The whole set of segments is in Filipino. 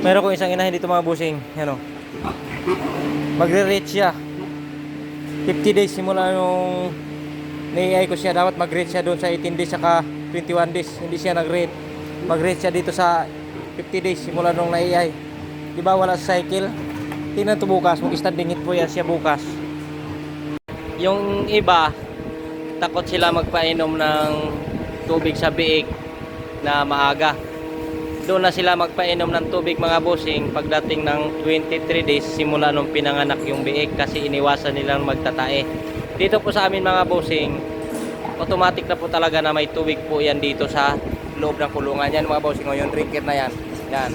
Meron ko isang inahin dito mga busing. Ano? Magre-rate siya. 50 days simula nung nai ko siya. Dapat mag-rate siya doon sa 18 days saka 21 days. Hindi siya nag-rate. Mag-rate siya dito sa 50 days simula nung nai Di ba wala cycle? Tingnan to bukas. Mag-standing hit po yan siya bukas. Yung iba, takot sila magpainom ng tubig sa biig na maaga doon na sila magpainom ng tubig mga bossing pagdating ng 23 days simula nung pinanganak yung biik kasi iniwasan nilang magtatae. Dito po sa amin mga bossing automatic na po talaga na may tubig po yan dito sa loob ng kulungan. Yan mga bossing o yung drinker na yan. Yan.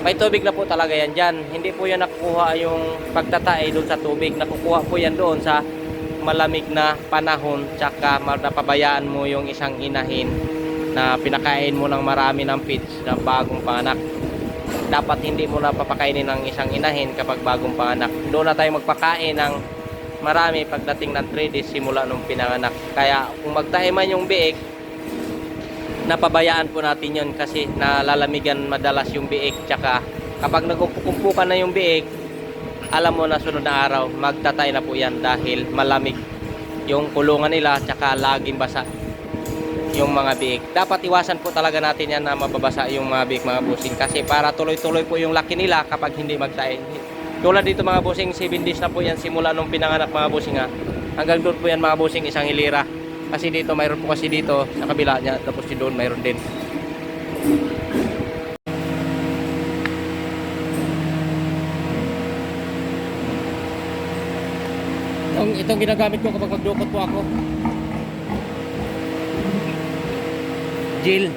May tubig na po talaga yan dyan. Hindi po yan nakukuha yung pagtatae doon sa tubig. Nakukuha po yan doon sa malamig na panahon tsaka napabayaan mo yung isang inahin na pinakain mo ng marami ng feeds na bagong panganak dapat hindi mo na papakainin ng isang inahin kapag bagong panganak doon na tayo magpakain ng marami pagdating ng 3 days simula nung pinanganak. Kaya kung magtae man yung biik napabayaan po natin yon kasi nalalamigan madalas yung biik. Tsaka kapag nagkumpukan na yung biik alam mo na sunod na araw magtatay na po yan dahil malamig yung kulungan nila tsaka laging basa yung mga biik. Dapat iwasan po talaga natin yan na mababasa yung mga biik mga busing kasi para tuloy-tuloy po yung laki nila kapag hindi magtae. Tulad dito mga busing 7 days na po yan simula nung pinanganak mga busing ha. Hanggang doon po yan mga busing isang hilira. Kasi dito mayroon po kasi dito sa kabila niya tapos si doon mayroon din. Itong, itong ginagamit ko kapag magdukot po ako. Jill.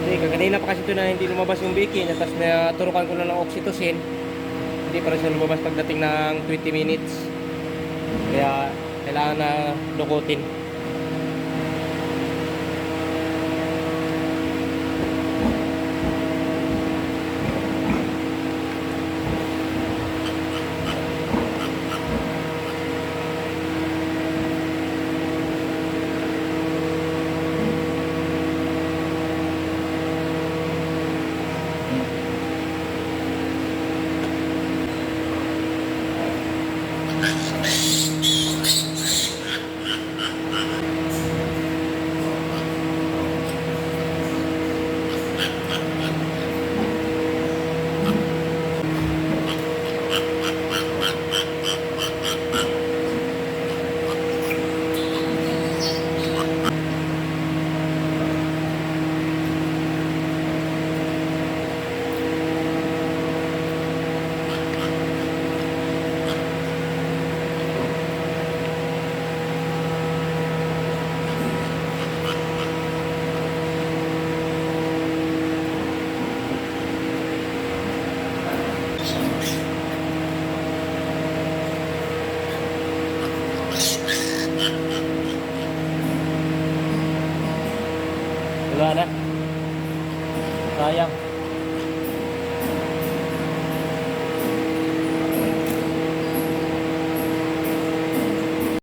Hindi, kanina pa kasi ito na hindi lumabas yung bikin. Tapos na turukan ko na ng oxytocin. Hindi pa rin siya lumabas pagdating ng 20 minutes. Kaya kailangan na dukutin. Wala na. Sayang.